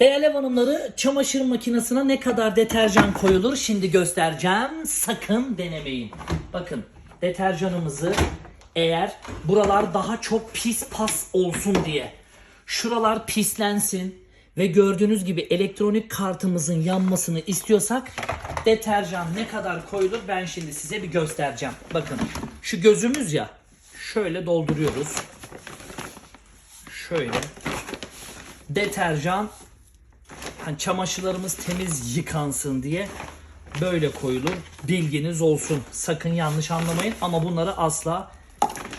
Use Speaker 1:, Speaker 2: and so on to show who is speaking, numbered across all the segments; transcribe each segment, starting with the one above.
Speaker 1: Değerli hanımları çamaşır makinesine ne kadar deterjan koyulur şimdi göstereceğim. Sakın denemeyin. Bakın deterjanımızı eğer buralar daha çok pis pas olsun diye şuralar pislensin ve gördüğünüz gibi elektronik kartımızın yanmasını istiyorsak deterjan ne kadar koyulur ben şimdi size bir göstereceğim. Bakın şu gözümüz ya şöyle dolduruyoruz. Şöyle deterjan hani çamaşırlarımız temiz yıkansın diye böyle koyulur. Bilginiz olsun. Sakın yanlış anlamayın ama bunları asla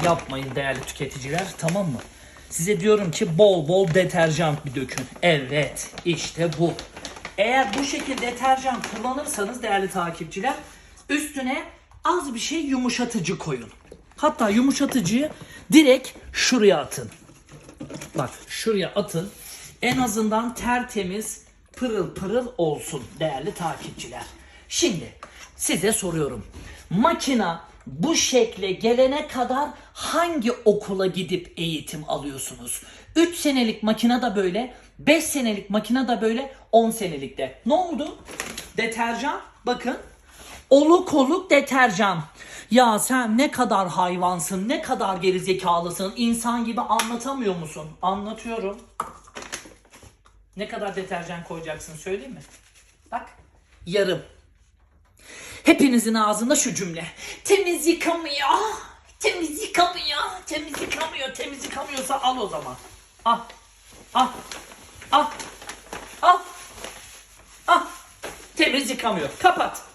Speaker 1: yapmayın değerli tüketiciler. Tamam mı? Size diyorum ki bol bol deterjan bir dökün. Evet işte bu. Eğer bu şekilde deterjan kullanırsanız değerli takipçiler üstüne az bir şey yumuşatıcı koyun. Hatta yumuşatıcıyı direkt şuraya atın. Bak şuraya atın. En azından tertemiz pırıl pırıl olsun değerli takipçiler. Şimdi size soruyorum. Makina bu şekle gelene kadar hangi okula gidip eğitim alıyorsunuz? 3 senelik makina da böyle, 5 senelik makina da böyle, 10 senelik de. Ne oldu? Deterjan bakın Oluk oluk deterjan. Ya sen ne kadar hayvansın, ne kadar gerizekalısın, insan gibi anlatamıyor musun? Anlatıyorum. Ne kadar deterjan koyacaksın söyleyeyim mi? Bak, yarım. Hepinizin ağzında şu cümle. Temiz yıkamıyor, temiz yıkamıyor, temiz yıkamıyor, temiz yıkamıyorsa al o zaman. Al, al, al, al, al. Temiz yıkamıyor. Kapat.